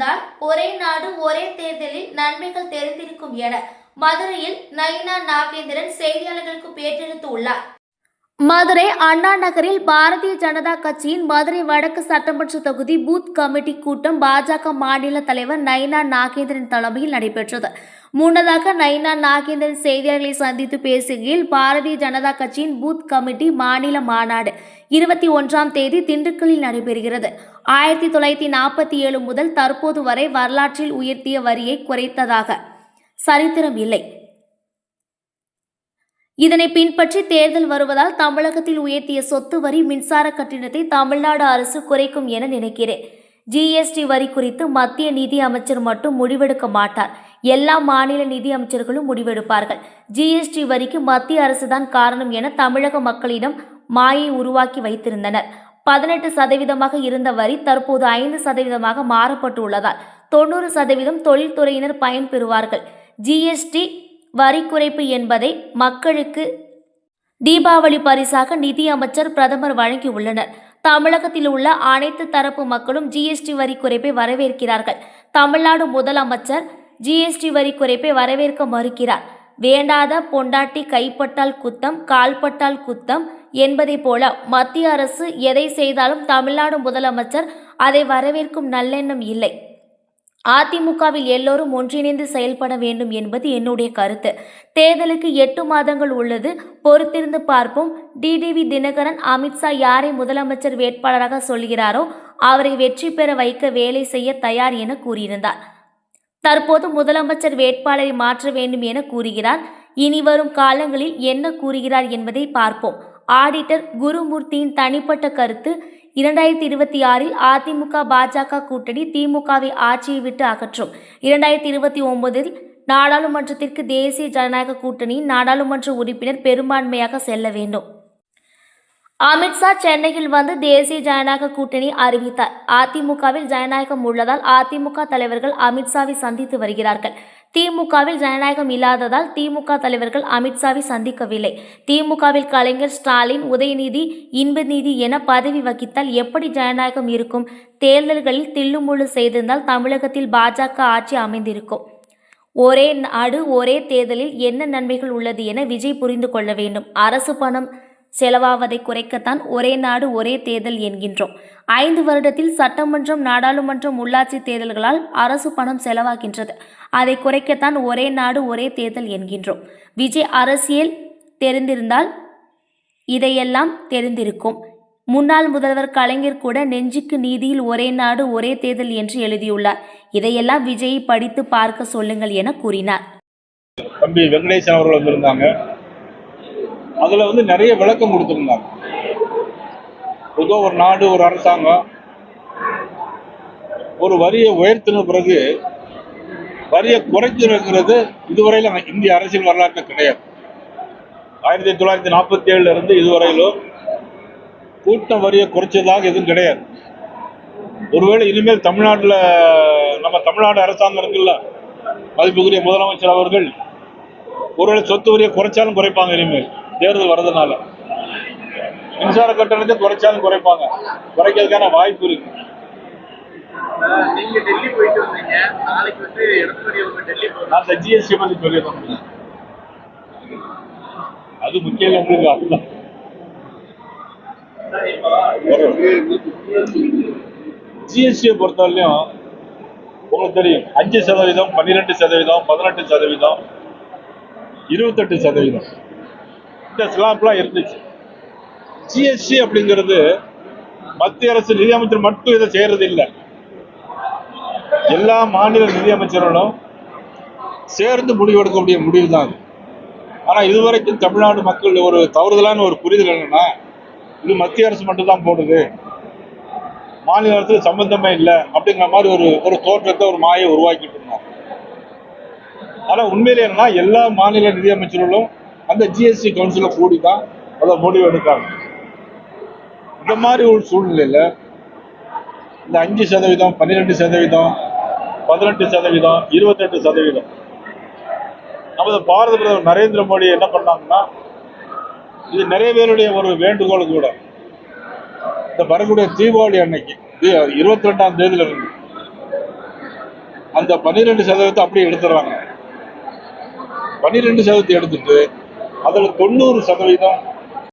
இருந்தால் ஒரே நாடு ஒரே தேர்தலில் நன்மைகள் தெரிந்திருக்கும் என மதுரையில் நயினா நாகேந்திரன் செய்தியாளர்களுக்கு பேட்டெடுத்து உள்ளார் மதுரை அண்ணா நகரில் பாரதிய ஜனதா கட்சியின் மதுரை வடக்கு சட்டமன்ற தொகுதி பூத் கமிட்டி கூட்டம் பாஜக மாநில தலைவர் நயினா நாகேந்திரன் தலைமையில் நடைபெற்றது. முன்னதாக நயினா நாகேந்திரன் செய்தியாளர்களை சந்தித்து பேசுகையில் பாரதிய ஜனதா கட்சியின் பூத் கமிட்டி மாநில மாநாடு இருபத்தி ஒன்றாம் தேதி திண்டுக்கல்லில் நடைபெறுகிறது. ஆயிரத்தி தொள்ளாயிரத்தி நாற்பத்தி ஏழு முதல் தற்போது வரை வரலாற்றில் உயர்த்திய வரியை குறைத்ததாக சரித்திரம் இல்லை. இதனை பின்பற்றி தேர்தல் வருவதால் தமிழகத்தில் உயர்த்திய சொத்து வரி மின்சார கட்டணத்தை தமிழ்நாடு அரசு குறைக்கும் என நினைக்கிறேன். ஜிஎஸ்டி வரி குறித்து மத்திய நிதி அமைச்சர் மட்டும் முடிவெடுக்க மாட்டார். எல்லா மாநில நிதி அமைச்சர்களும் முடிவெடுப்பார்கள். ஜிஎஸ்டி வரிக்கு மத்திய அரசுதான் காரணம் என தமிழக மக்களிடம் மாயை உருவாக்கி வைத்திருந்தனர். பதினெட்டு சதவீதமாக இருந்த வரி தற்போது ஐந்து சதவீதமாக மாறப்பட்டுள்ளதால் தொண்ணூறு சதவீதம் தொழில்துறையினர் பயன்பெறுவார்கள் ஜிஎஸ்டி வரி குறைப்பு என்பதை மக்களுக்கு தீபாவளி பரிசாக நிதி அமைச்சர் பிரதமர் வழங்கியுள்ளனர். தமிழகத்தில் உள்ள அனைத்து தரப்பு மக்களும் ஜிஎஸ்டி வரி குறைப்பை வரவேற்கிறார்கள். தமிழ்நாடு முதலமைச்சர் ஜிஎஸ்டி வரி குறைப்பை வரவேற்க மறுக்கிறார். வேண்டாத பொண்டாட்டி கைப்பட்டால் குத்தம் கால்பட்டால் குத்தம் என்பதைப் போல மத்திய அரசு எதை செய்தாலும் தமிழ்நாடு முதலமைச்சர் அதை வரவேற்கும் நல்லெண்ணம் இல்லை. அதிமுகவில் எல்லோரும் ஒன்றிணைந்து செயல்பட வேண்டும் என்பது என்னுடைய கருத்து. தேர்தலுக்கு எட்டு மாதங்கள் உள்ளது. பொறுத்திருந்து பார்ப்போம். டிடிவி தினகரன் அமித்ஷா யாரை முதலமைச்சர் வேட்பாளராக சொல்கிறாரோ அவரை வெற்றி பெற வைக்க வேலை செய்ய தயார் என கூறியிருந்தார். தற்போது முதலமைச்சர் வேட்பாளரை மாற்ற வேண்டும் என கூறுகிறார். இனி வரும் காலங்களில் என்ன கூறுகிறார் என்பதை பார்ப்போம். ஆடிட்டர் குருமூர்த்தியின் தனிப்பட்ட கருத்து இரண்டாயிரத்தி இருபத்தி ஆறில் அதிமுக பாஜக கூட்டணி திமுகவை ஆட்சியை விட்டு அகற்றும். இரண்டாயிரத்தி இருபத்தி ஒன்பதில் நாடாளுமன்றத்திற்கு தேசிய ஜனநாயக கூட்டணியின் நாடாளுமன்ற உறுப்பினர் பெரும்பான்மையாக செல்ல வேண்டும். அமித்ஷா சென்னையில் வந்து தேசிய ஜனநாயக கூட்டணி அறிவித்தார். அதிமுகவில் ஜனநாயகம் உள்ளதால் அதிமுக தலைவர்கள் அமித்ஷாவை சந்தித்து வருகிறார்கள். திமுகவில் ஜனநாயகம் இல்லாததால் திமுக தலைவர்கள் அமித்ஷாவை சந்திக்கவில்லை. திமுகவில் கலைஞர் ஸ்டாலின் உதயநிதி இன்பநிதி என பதவி வகித்தால் எப்படி ஜனநாயகம் இருக்கும்? தேர்தல்களில் தில்லுமுள்ளு செய்திருந்தால் தமிழகத்தில் பாஜக ஆட்சி அமைந்திருக்கும். ஒரே நாடு ஒரே தேர்தலில் என்ன நன்மைகள் உள்ளது என விஜய் புரிந்து கொள்ள வேண்டும். அரசு பணம் செலவாவதை குறைக்கத்தான் ஒரே நாடு ஒரே தேர்தல் என்கின்றோம். ஐந்து வருடத்தில் சட்டமன்றம் நாடாளுமன்றம் உள்ளாட்சி தேர்தல்களால் அரசு பணம் செலவாகின்றது. அதை குறைக்கத்தான் ஒரே நாடு ஒரே தேர்தல் என்கின்றோம். விஜய் அரசியல் தெரிந்திருந்தால் இதையெல்லாம் தெரிந்திருக்கும். முன்னாள் முதல்வர் கலைஞர் கூட நெஞ்சுக்கு நீதியில் ஒரே நாடு ஒரே தேர்தல் என்று எழுதியுள்ளார். இதையெல்லாம் விஜயை படித்து பார்க்க சொல்லுங்கள் என கூறினார். தம்பி வெங்கடேசன் அவர்கள் வந்திருந்தாங்க. அதில் வந்து நிறைய விளக்கம் கொடுத்துருந்தாங்க. பொதுவாக ஒரு நாடு ஒரு அரசாங்கம் ஒரு வரியை உயர்த்தின பிறகு வரியை குறைச்சிருக்கிறது இதுவரையில் இந்திய அரசியல் வரலாற்றில் கிடையாது. ஆயிரத்தி தொள்ளாயிரத்தி நாற்பத்தி ஏழுல இருந்து இதுவரையிலும் கூட்ட வரியை குறைச்சதாக எதுவும் கிடையாது. ஒருவேளை இனிமேல் தமிழ்நாட்டில் நம்ம தமிழ்நாடு அரசாங்கம் இருக்குல்ல மதிப்புக்குரிய முதலமைச்சர் அவர்கள் ஒருவேளை சொத்து வரியை குறைச்சாலும் குறைப்பாங்க இனிமேல். தேர்தல் வர்றதுனால. மின்சார கட்டணத்தை குறைச்சாலும் குறைப்பாங்க. குறைக்கிறதுக்கான வாய்ப்பு இருக்கு. நீங்க டெல்லி போயிட்டு வந்தீங்க. நாளைக்கு வந்து எடப்பாடி அவங்க டெல்லி நான் ஜிஎஸ்டி பத்தி சொல்லிடுறேன் அது முக்கியம் உங்களுக்கு அதுதான் ஜிஎஸ்டியை பொறுத்தவரையிலும் உங்களுக்கு தெரியும். அஞ்சு சதவீதம் பன்னிரெண்டு சதவீதம் பதினெட்டு சதவீதம் இருபத்தெட்டு சதவீதம். இந்த ஸ்லாப்லாம் இருந்துச்சு. ஜிஎஸ்டி அப்படிங்கிறது மத்திய அரசு நிதியமைச்சர் மட்டும் இதை செய்யறது இல்லை. எல்லா மாநில நிதியமைச்சர்களும் சேர்ந்து முடிவெடுக்கக்கூடிய முடிவு தான் அது. ஆனால் இதுவரைக்கும் தமிழ்நாடு மக்கள் ஒரு தவறுதலான ஒரு புரிதல் என்னன்னா இது மத்திய அரசு மட்டும் தான் போடுது. மாநில அரசு சம்பந்தமே இல்லை அப்படிங்கிற மாதிரி ஒரு ஒரு தோற்றத்தை ஒரு மாயை உருவாக்கிட்டு இருந்தாங்க. ஆனால் உண்மையிலே என்னன்னா எல்லா மாநில நிதியமைச்சர்களும் அந்த ஜிஎஸ்டி கவுன்சில கூடி தான் அதை முடிவு எடுக்காங்க. இந்த மாதிரி ஒரு சூழ்நிலையில இந்த அஞ்சு சதவீதம் பன்னிரெண்டு சதவீதம் பதினெட்டு சதவீதம் இருபத்தெட்டு சதவீதம். நமது பாரத பிரதமர் நரேந்திர மோடி என்ன பண்ணாங்கன்னா இது நிறைய பேருடைய ஒரு வேண்டுகோள் கூட. இந்த வரக்கூடிய தீபாவளி அன்னைக்கு இருபத்தி ரெண்டாம் தேதியில இருந்து அந்த பன்னிரெண்டு சதவீதத்தை அப்படியே எடுத்துடுறாங்க. பன்னிரெண்டு சதவீதத்தை எடுத்துட்டு அதில் தொண்ணூறு சதவீதம்